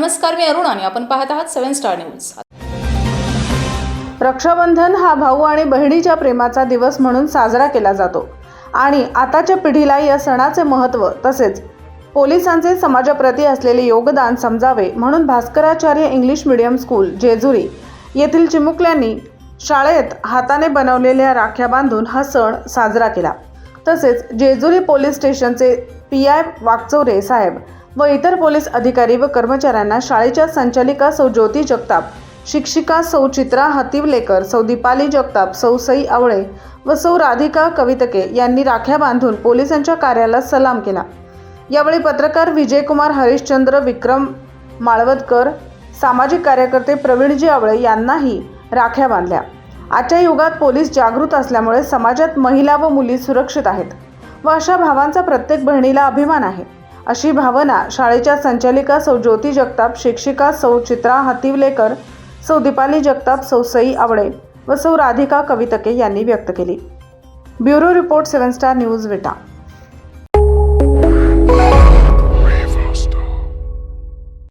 नमस्कार मी अरुण आणि आपण पाहत आहात सेव्हन स्टार न्यूज. रक्षाबंधन हा भाऊ आणि बहिणीच्या प्रेमाचा दिवस म्हणून साजरा केला जातो. आणि आताच्या पिढीला या सणाचे महत्त्व तसेच पोलिसांचे समाजाप्रती असलेले योगदान समजावे म्हणून Bhaskaracharya English medium school Jejuri येथील चिमुकल्यांनी शाळेत हाताने बनवलेल्या राख्या बांधून हा सण साजरा केला. तसेच जेजुरी पोलीस स्टेशनचे पी आय वागचौरे साहेब व इतर पोलीस अधिकारी व कर्मचाऱ्यांना शाळेच्या संचालिका सौ ज्योती जगताप शिक्षिका सौ चित्रा हतिवलेकर सौ दीपाली जगताप सौ सई आवळे व सौ राधिका कवितके यांनी राख्या बांधून पोलिसांच्या कार्याला सलाम केला. यावेळी पत्रकार विजयकुमार हरिश्चंद्र विक्रम माळवदकर सामाजिक कार्यकर्ते प्रवीणजी आवळे यांनाही राख्या बांधल्या. आजच्या युगात पोलीस जागृत असल्यामुळे समाजात महिला व मुली सुरक्षित आहेत व अशा भावांचा प्रत्येक बहिणीला अभिमान आहे. अशी भावना शाळेच्या संचालिका सौ ज्योती जगताप शिक्षिका सौ चित्रा हतिवलेकर सौ दीपाली जगताप सौ सई आवळे व सौ राधिका कवितके यांनी व्यक्त केली. Bureau report seven star news Vita.